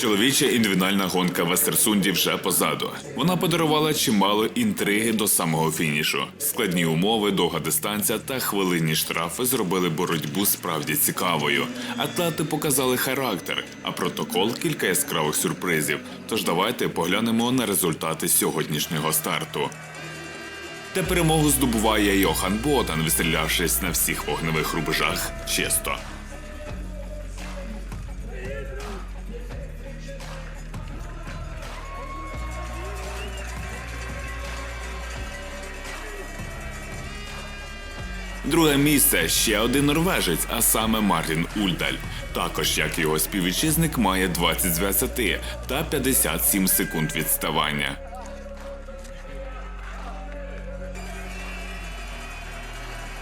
Чоловіча індивідуальна гонка в Естерсунді вже позаду. Вона подарувала чимало інтриги до самого фінішу. Складні умови, довга дистанція та хвилинні штрафи зробили боротьбу справді цікавою. Атлети показали характер, а протокол кілька яскравих сюрпризів. Тож давайте поглянемо на результати сьогоднішнього старту. Та перемогу здобуває Йохан Ботан, вистрілявшись на всіх вогневих рубежах чисто. Друге місце ще один норвежець, а саме Мартін Ульдаль. Також, як його співвітчизник, має 20 з 20 та 57 секунд відставання.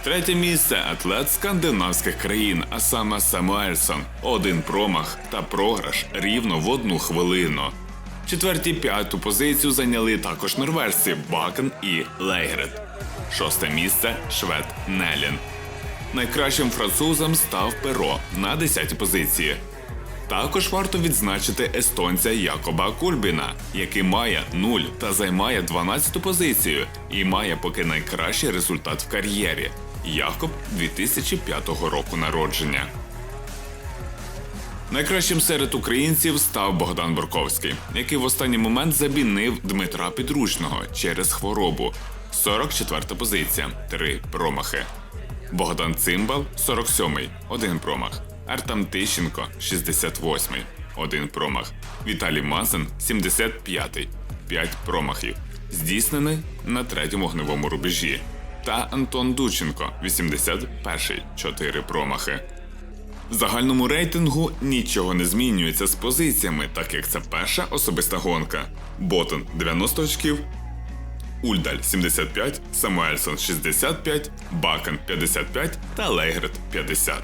Третє місце атлет скандинавських країн, а саме Самуельсон. Один промах та програш рівно в одну хвилину. Четверті п'яту позицію зайняли також норвежці Бакен і Лейгрет. Шосте місце швед Нелін. Найкращим французом став Перо на 10-й позиції. Також варто відзначити естонця Якоба Кульбіна, який має 0 та займає 12-ту позицію і має поки найкращий результат в кар'єрі. Якоб 2005 року народження. Найкращим серед українців став Богдан Бурковський, який в останній момент замінив Дмитра Підручного через хворобу. 44 позиція, 3 промахи. Богдан Цимбал 47-й, 1 промах. Артем Тищенко 68-й, 1 промах. Віталій Мазин 75-й, 5 промахів. Здійснений на третьому огневому рубежі. Та Антон Дученко 81-й, 4 промахи. В загальному рейтингу нічого не змінюється з позиціями, так як це перша особиста гонка. Ботон 90 очків, Ульдаль 75, Самуельсон 65, Бакен 55 та Лейгрет 50.